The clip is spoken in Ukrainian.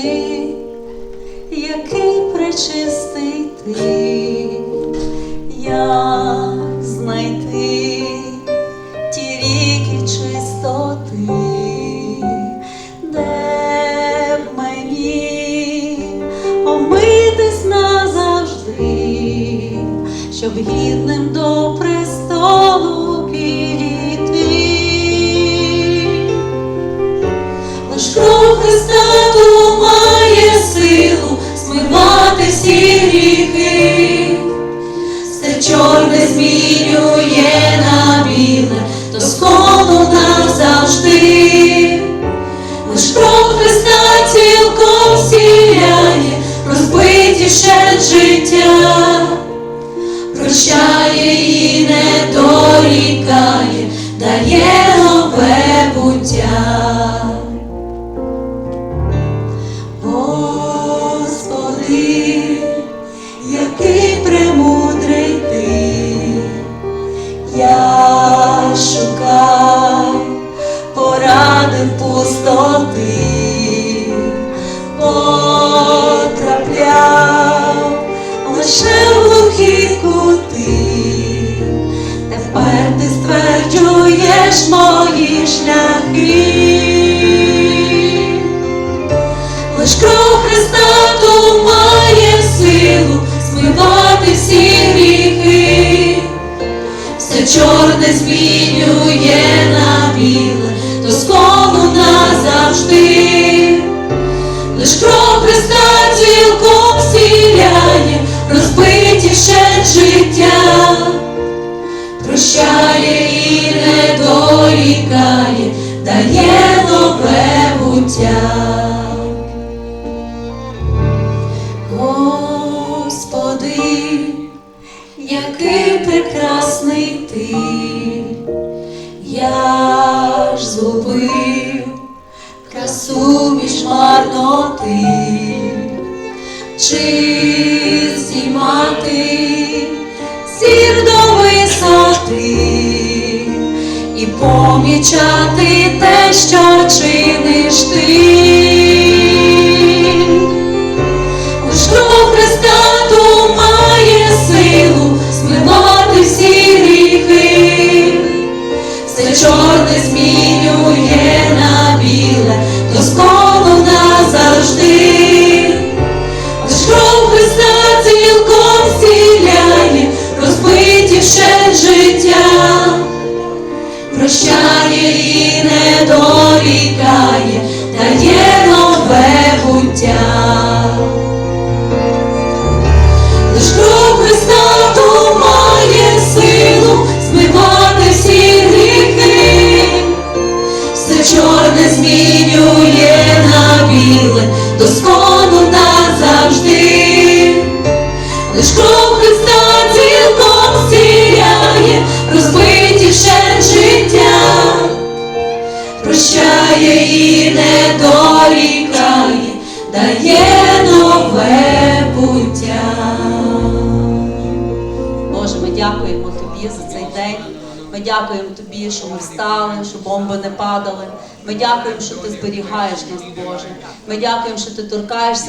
води, який причистити, як знайти ті ріки чистоти, де в мені омитись назавжди, щоб гідним до престолу. Розбиті життя, прощає і не дорікає, дає нове буття. Господи, який премудрий ти, я шукаю grito. Який прекрасний ти, я ж згубив красу між марноти, чи здіймати зір до висоти і помічати те, що чиниш ти. Чорне змінює на біле, доскону назавжди. Лиш кров Христа цілком зціляє, життя, прощає і не дорікає, дає дає нове буття. Боже, ми дякуємо Тобі за цей день. Ми дякуємо Тобі, що ми встали, що бомби не падали. Ми дякуємо, що ти зберігаєш нас, Боже. Ми дякуємо, що ти торкаєшся.